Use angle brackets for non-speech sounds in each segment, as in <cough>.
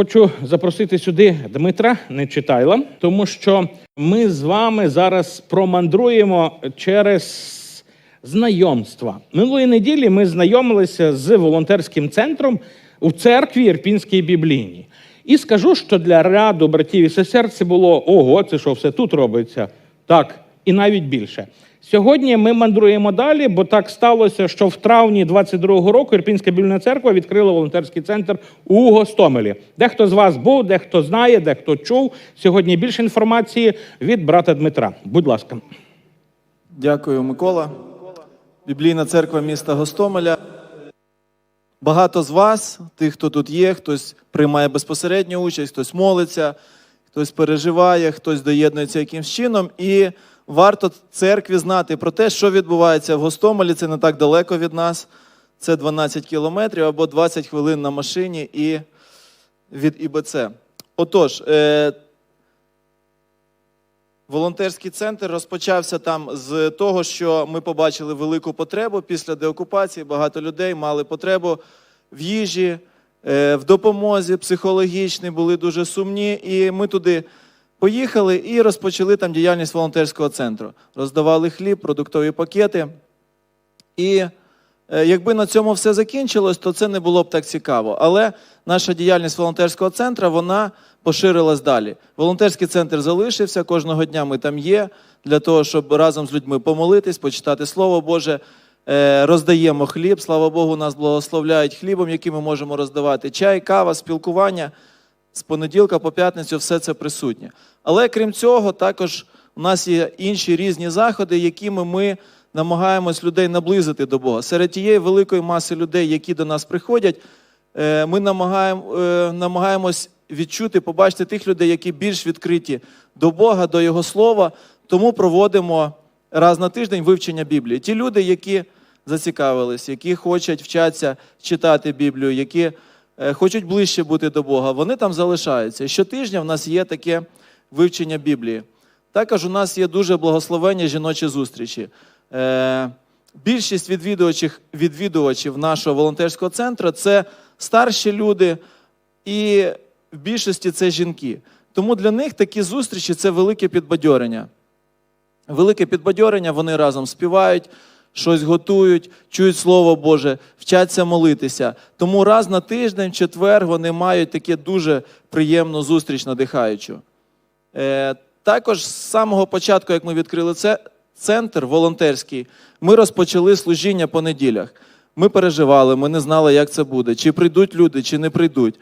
Хочу запросити сюди Дмитра Нечитайла, тому що ми з вами зараз промандруємо через знайомства. Минулої неділі ми знайомилися з волонтерським центром у церкві Ірпінській біблійній. І скажу, що для ряду братів і сестер це було ого, це що все тут робиться? Так, і навіть більше. Сьогодні ми мандруємо далі, бо так сталося, що в травні 22-го року Ірпінська біблійна церква відкрила волонтерський центр у Гостомелі. Дехто з вас був, дехто знає, дехто чув. Сьогодні більше інформації від брата Дмитра. Будь ласка. Дякую, Микола. Біблійна церква міста Гостомеля. Багато з вас, тих, хто тут є, хтось приймає безпосередню участь, хтось молиться, хтось переживає, хтось доєднується якимсь чином. І варто церкві знати про те, що відбувається в Гостомелі. Це не так далеко від нас. Це 12 кілометрів або 20 хвилин на машині і від ІБЦ. Отож, е, Волонтерський центр розпочався там з того, що ми побачили велику потребу після деокупації. Багато людей мали потребу в їжі, е, в допомозі психологічній, були дуже сумні. І ми туди поїхали і розпочали там діяльність волонтерського центру. Роздавали хліб, продуктові пакети. І е, якби на цьому все закінчилось, то це не було б так цікаво. Але наша діяльність волонтерського центру вона поширилась далі. Волонтерський центр залишився. Кожного дня ми там є для того, щоб разом з людьми помолитись, почитати Слово Боже. Е, Роздаємо хліб. Слава Богу, нас благословляють хлібом, який ми можемо роздавати. Чай, кава, спілкування з понеділка по п'ятницю все це присутнє. Але крім цього, також у нас є інші різні заходи, якими ми намагаємось людей наблизити до Бога. Серед тієї великої маси людей, які до нас приходять, е, ми е, намагаємось відчути, побачити тих людей, які більш відкриті до Бога, до Його Слова. Тому проводимо раз на тиждень вивчення Біблії. Ті люди, які зацікавились, які хочуть вчатися читати Біблію, які хочуть ближче бути до Бога, вони там залишаються. Щотижня в нас є таке вивчення Біблії. Також у нас є дуже благословенні жіночі зустрічі. Е, Більшість відвідувачів, відвідувачів нашого волонтерського центру це старші люди, і в більшості це жінки. Тому для них такі зустрічі це велике підбадьорення. Велике підбадьорення, вони разом співають, щось готують, чують Слово Боже, вчаться молитися. Тому раз на тиждень, в четвер, вони мають таке дуже приємну зустріч надихаючу. Е, також з самого початку, як ми відкрили це центр волонтерський, ми розпочали служіння по неділях. Ми переживали, ми не знали, як це буде, чи прийдуть люди, чи не прийдуть.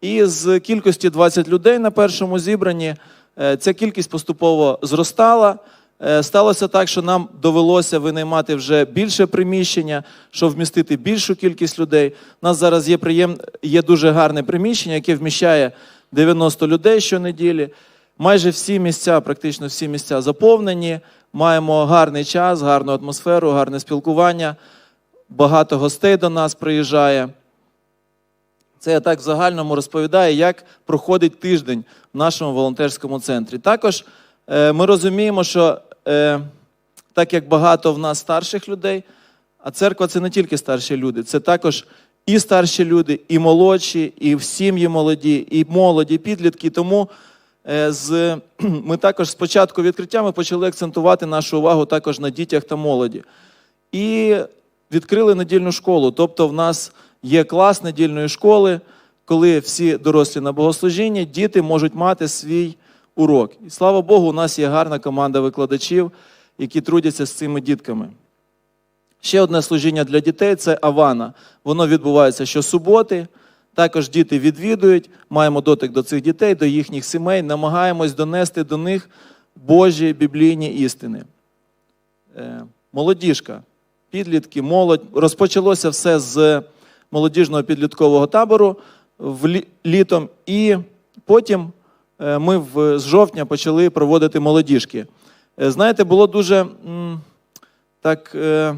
І з кількості 20 людей на першому зібранні е, ця кількість поступово зростала. Е, Сталося так, що нам довелося винаймати вже більше приміщення, щоб вмістити більшу кількість людей. У нас зараз є приєм... є дуже гарне приміщення, яке вміщає 90 людей щонеділі. Майже всі місця, практично всі місця заповнені. Маємо гарний час, гарну атмосферу, гарне спілкування. Багато гостей до нас приїжджає. Це я так в загальному розповідаю, як проходить тиждень в нашому волонтерському центрі. Також е, ми розуміємо, що е, так як багато в нас старших людей, а церква це не тільки старші люди, це також і старші люди, і молодші, і в сім'ї молоді, і молоді, підлітки. Тому е, з, <clears throat> ми також з початку відкриття ми почали акцентувати нашу увагу також на дітях та молоді. І відкрили недільну школу. Тобто, в нас є клас недільної школи, коли всі дорослі на богослужінні, діти можуть мати свій урок. І слава Богу, у нас є гарна команда викладачів, які трудяться з цими дітками. Ще одне служіння для дітей це Авана. Воно відбувається щосуботи. Також діти відвідують, маємо дотик до цих дітей, до їхніх сімей, намагаємось донести до них Божі біблійні істини. Е, Молодіжка, підлітки, молодь. Розпочалося все з молодіжного підліткового табору літом, і потім ми в, з жовтня почали проводити молодіжки. Е, Знаєте, було дуже так е,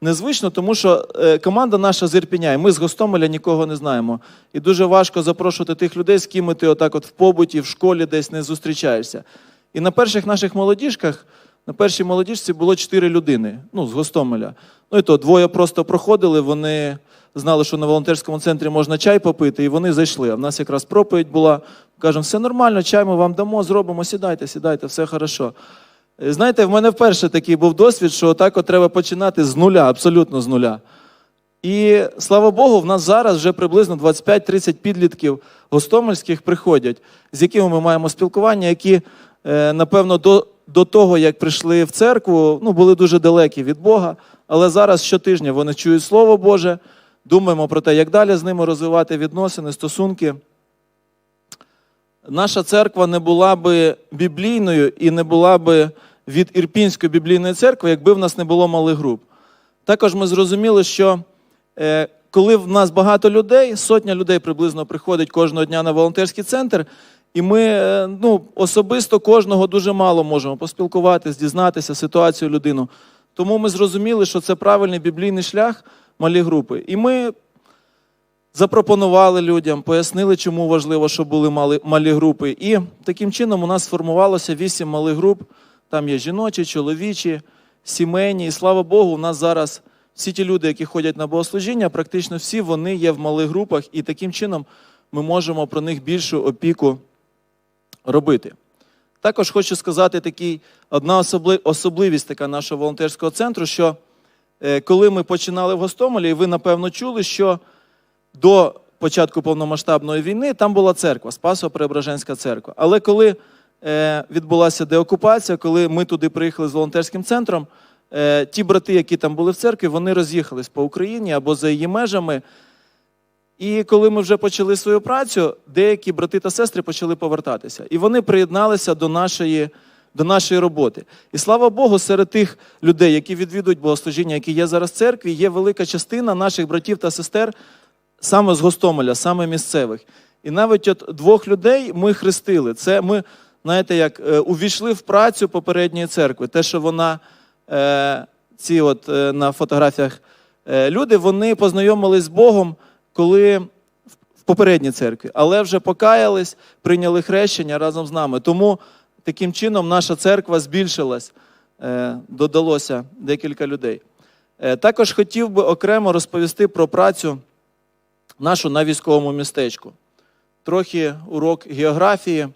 незвично, тому що е, команда наша з Ірпіня, і ми з Гостомеля нікого не знаємо. І дуже важко запрошувати тих людей, з ким ти отак от в побуті, в школі десь не зустрічаєшся. І на перших наших молодіжках На першій молодіжці було чотири людини, ну, з Гостомеля. Ну і то двоє просто проходили, вони знали, що на волонтерському центрі можна чай попити, і вони зайшли. А в нас якраз проповідь була. Кажемо, все нормально, чай ми вам дамо, зробимо, сідайте, сідайте, все хорошо. Е, Знаєте, в мене вперше такий був досвід, що так от треба починати з нуля, абсолютно з нуля. І слава Богу, в нас зараз вже приблизно 25-30 підлітків гостомельських приходять, з якими ми маємо спілкування, які, е, напевно, до, до того, як прийшли в церкву, ну, були дуже далекі від Бога. Але зараз щотижня вони чують Слово Боже, думаємо про те, як далі з ними розвивати відносини, стосунки. Наша церква не була би біблійною і не була би від Ірпінської біблійної церкви, якби в нас не було малих груп. Також ми зрозуміли, що е, коли в нас багато людей, сотня людей приблизно приходить кожного дня на волонтерський центр, і ми е, ну, особисто кожного дуже мало можемо поспілкуватися, дізнатися ситуацію людину. Тому ми зрозуміли, що це правильний біблійний шлях малі групи. І ми запропонували людям, пояснили, чому важливо, щоб були мали, малі групи. І таким чином у нас сформувалося вісім малих груп. Там є жіночі, чоловічі, сімейні. І слава Богу, у нас зараз всі ті люди, які ходять на богослужіння, практично всі вони є в малих групах, і таким чином ми можемо про них більшу опіку робити. Також хочу сказати такий, одна особли- особливість така нашого волонтерського центру, що е, коли ми починали в Гостомелі, і ви напевно чули, що до початку повномасштабної війни там була церква, Спасо-Преображенська церква. Але коли е, відбулася деокупація, коли ми туди приїхали з волонтерським центром, е, ті брати, які там були в церкві, вони роз'їхались по Україні або за її межами. І коли ми вже почали свою працю, деякі брати та сестри почали повертатися. І вони приєдналися до нашої, до нашої роботи. І слава Богу, серед тих людей, які відвідують богослужіння, які є зараз в церкві, є велика частина наших братів та сестер саме з Гостомеля, саме місцевих. І навіть от двох людей ми хрестили. Це ми, знаєте, як е, увійшли в працю попередньої церкви. Те, що вона, е, ці от е, на фотографіях люди, вони познайомились з Богом, коли в- попередній церкві, але вже покаялись, прийняли хрещення разом з нами. Тому таким чином наша церква збільшилась, додалося декілька людей. Також хотів би окремо розповісти про працю нашу на військовому містечку. Трохи урок географії.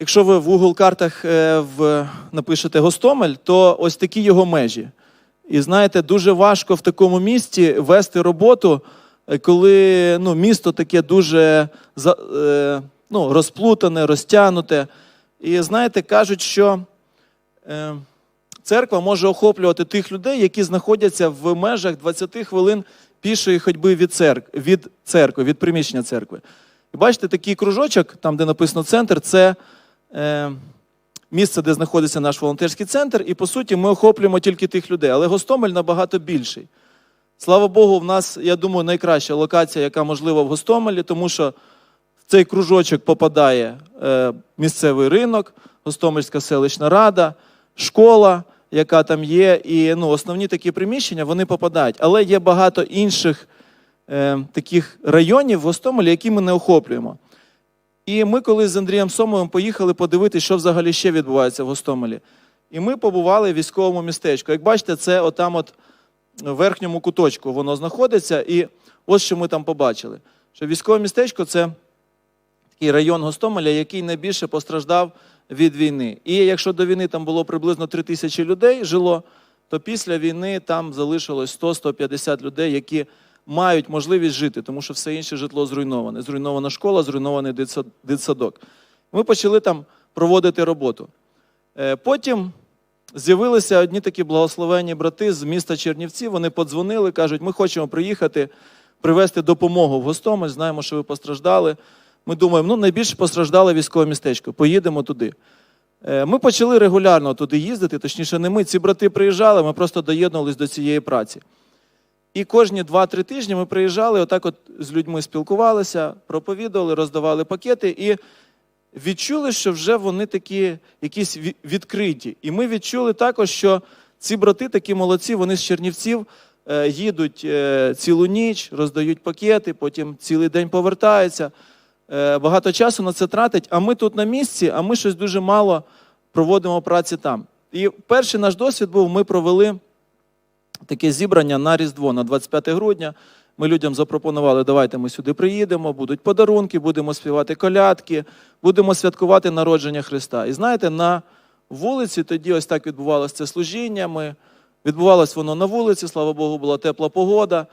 Якщо ви в Google картах е, в, напишете Гостомель, то ось такі його межі. І знаєте, дуже важко в такому місті вести роботу, е, коли ну, місто таке дуже е, ну, розплутане, розтягнуте. І знаєте, кажуть, що церква може охоплювати тих людей, які знаходяться в межах 20 хвилин пішої ходьби від церкви, від церкви, від приміщення церкви. І бачите, такий кружочок, там, де написано центр, це е, місце, де знаходиться наш волонтерський центр, і по суті ми охоплюємо тільки тих людей. Але Гостомель набагато більший. Слава Богу, в нас, я думаю, найкраща локація, яка можлива в Гостомелі, тому що в цей кружочок попадає е, місцевий ринок, Гостомельська селищна рада, школа, яка там є. І ну, основні такі приміщення вони попадають. Але є багато інших е, таких районів в Гостомелі, які ми не охоплюємо. І ми колись з Андрієм Сомовим поїхали подивитися, що взагалі ще відбувається в Гостомелі. І ми побували в військовому містечку. Як бачите, це отам от в верхньому куточку воно знаходиться. І ось що ми там побачили. Що військове містечко це такий район Гостомеля, який найбільше постраждав від війни. І якщо до війни там було приблизно 3 тисячі людей жило, то після війни там залишилось 100-150 людей, які мають можливість жити, тому що все інше житло зруйноване. Зруйнована школа, зруйнований дитсадок. Ми почали там проводити роботу. Е, Потім з'явилися одні такі благословенні брати з міста Чернівці. Вони подзвонили, кажуть, ми хочемо приїхати, привезти допомогу в Гостомель, знаємо, що ви постраждали. Ми думаємо, ну найбільше постраждало військове містечко, поїдемо туди. Е, Ми почали регулярно туди їздити, точніше, не ми. Ці брати приїжджали, ми просто доєднувалися до цієї праці. І кожні 2-3 тижні ми приїжджали, отак от з людьми спілкувалися, проповідували, роздавали пакети і відчули, що вже вони такі якісь відкриті. І ми відчули також, що ці брати такі молодці, вони з Чернівців е, їдуть е, цілу ніч, роздають пакети, потім цілий день повертаються. Е, багато часу на це тратить, а ми тут на місці, а ми щось дуже мало проводимо праці там. І перший наш досвід був: ми провели таке зібрання на Різдво, на 25 грудня. Ми людям запропонували, давайте ми сюди приїдемо, будуть подарунки, будемо співати колядки, будемо святкувати народження Христа. І знаєте, на вулиці тоді ось так відбувалося це служіння. Ми, відбувалось воно на вулиці, слава Богу, була тепла погода.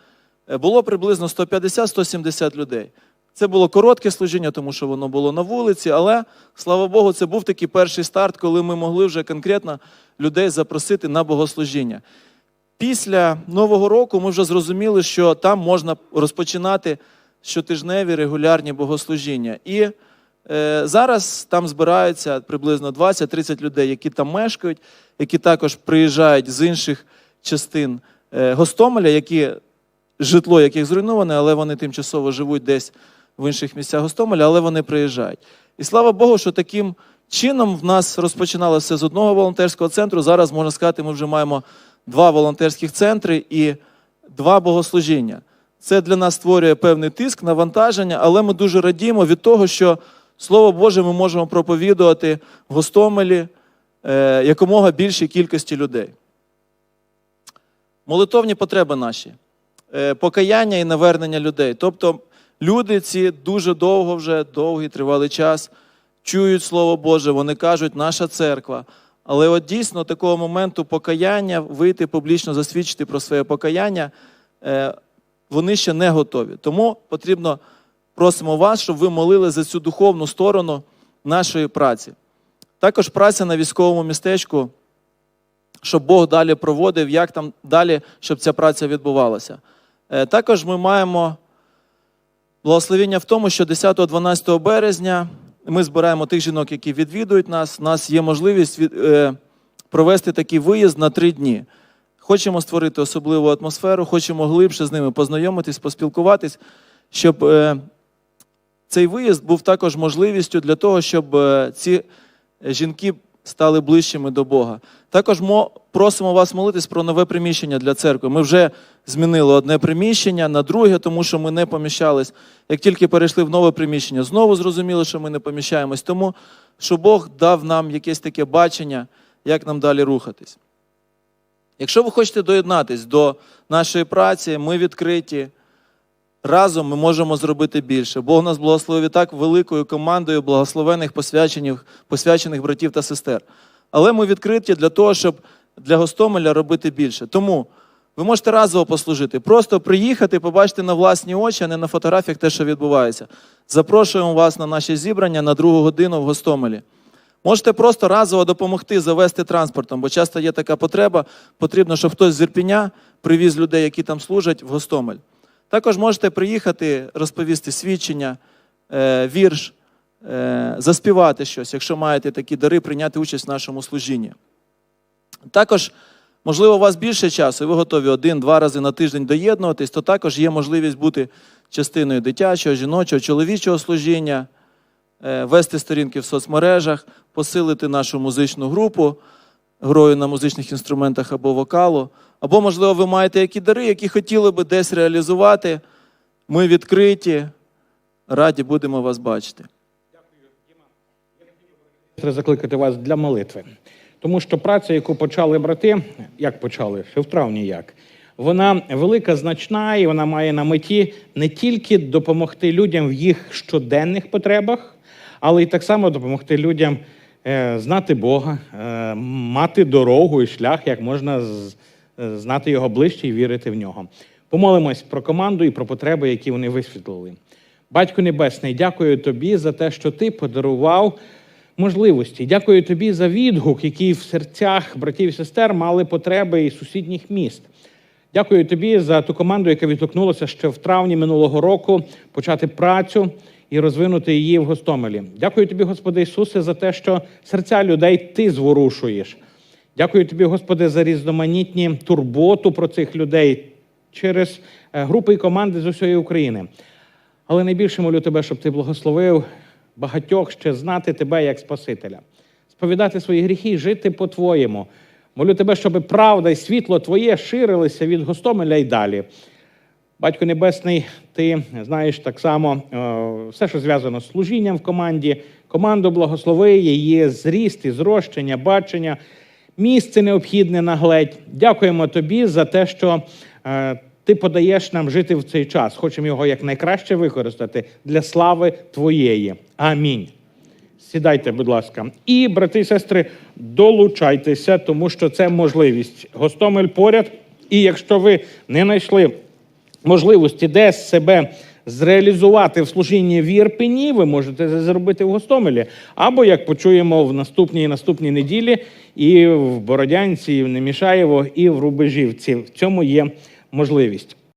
Е, Було приблизно 150-170 людей. Це було коротке служіння, тому що воно було на вулиці, але слава Богу, це був такий перший старт, коли ми могли вже конкретно людей запросити на богослужіння. Після Нового року ми вже зрозуміли, що там можна розпочинати щотижневі регулярні богослужіння. І е, зараз там збираються приблизно 20-30 людей, які там мешкають, які також приїжджають з інших частин е, Гостомеля, які житло яких зруйноване, але вони тимчасово живуть десь в інших місцях Гостомеля, але вони приїжджають. І слава Богу, що таким чином в нас розпочиналося з одного волонтерського центру. Зараз можна сказати, ми вже маємо два волонтерських центри і два богослужіння. Це для нас створює певний тиск, навантаження, але ми дуже радіємо від того, що Слово Боже ми можемо проповідувати в Гостомелі е, якомога більшій кількості людей. Молитовні потреби наші, е, покаяння і навернення людей. Тобто люди ці дуже довго вже, довгий тривалий час чують Слово Боже, вони кажуть, наша церква. Але от дійсно такого моменту покаяння, вийти публічно засвідчити про своє покаяння, е, вони ще не готові. Тому потрібно просимо вас, щоб ви молили за цю духовну сторону нашої праці. Також праця на військовому містечку, щоб Бог далі проводив, як там далі, щоб ця праця відбувалася. Е, Також ми маємо благословення в тому, що 10-12 березня ми збираємо тих жінок, які відвідують нас. У нас є можливість від, е, провести такий виїзд на три дні. Хочемо створити особливу атмосферу, хочемо глибше з ними познайомитись, поспілкуватись, щоб е, цей виїзд був також можливістю для того, щоб е, ці жінки стали ближчими до Бога. Також мо- просимо вас молитись про нове приміщення для церкви. Ми вже змінили одне приміщення на друге, тому що ми не поміщались. Як тільки перейшли в нове приміщення, знову зрозуміли, що ми не поміщаємось. Тому що Бог дав нам якесь таке бачення, як нам далі рухатись. Якщо ви хочете доєднатись до нашої праці, ми відкриті. Разом ми можемо зробити більше. Бог нас благословив і так великою командою благословених посвячених, посвячених братів та сестер. Але ми відкриті для того, щоб для Гостомеля робити більше. Тому ви можете разово послужити, просто приїхати, побачити на власні очі, а не на фотографіях те, що відбувається. Запрошуємо вас на наші зібрання на другу годину в Гостомелі. Можете просто разово допомогти завести транспортом, бо часто є така потреба. Потрібно, щоб хтось з Ірпіня привіз людей, які там служать, в Гостомель. Також можете приїхати, розповісти свідчення, е, вірш, е, заспівати щось, якщо маєте такі дари, прийняти участь в нашому служінні. Також, можливо, у вас більше часу, і ви готові один-два рази на тиждень доєднуватись, то також є можливість бути частиною дитячого, жіночого, чоловічого служіння, е, вести сторінки в соцмережах, посилити нашу музичну групу грою на музичних інструментах або вокалу. Або, можливо, ви маєте які дари, які хотіли би десь реалізувати. Ми відкриті, раді будемо вас бачити. Треба закликати вас для молитви. Тому що праця, яку почали брати, як почали, ще в травні як, вона велика, значна, і вона має на меті не тільки допомогти людям в їх щоденних потребах, але й так само допомогти людям е, знати Бога, е, мати дорогу і шлях, як можна з- знати його ближче і вірити в нього. Помолимось про команду і про потреби, які вони висвітлили. Батько Небесний, дякую тобі за те, що ти подарував можливості. Дякую тобі за відгук, який в серцях братів і сестер мали потреби із сусідніх міст. Дякую тобі за ту команду, яка відгукнулася ще в травні минулого року почати працю і розвинути її в Гостомелі. Дякую тобі, Господи Ісусе, за те, що серця людей ти зворушуєш. Дякую тобі, Господи, за різноманітні турботу про цих людей через е, групи і команди з усієї України. Але найбільше молю тебе, щоб ти благословив багатьох ще знати тебе як Спасителя, сповідати свої гріхи жити по-твоєму. Молю тебе, щоб правда і світло твоє ширилися від Гостомеля й далі. Батько Небесний, ти знаєш так само е, все, що зв'язано з служінням в команді, команду благослови, її зріст і зрощення, бачення. Місце необхідне нагледь. Дякуємо тобі за те, що е, ти подаєш нам жити в цей час. Хочемо його якнайкраще використати для слави Твоєї. Амінь. Сідайте, будь ласка. І, брати і сестри, долучайтеся, тому що це можливість. Гостомель поряд. І якщо ви не знайшли можливості, де себе зреалізувати в служінні в Єрпені, ви можете це зробити в Гостомелі. Або, як почуємо в наступній наступній неділі, і в Бородянці, і в Немішаєво, і в Рубежівці. В цьому є можливість.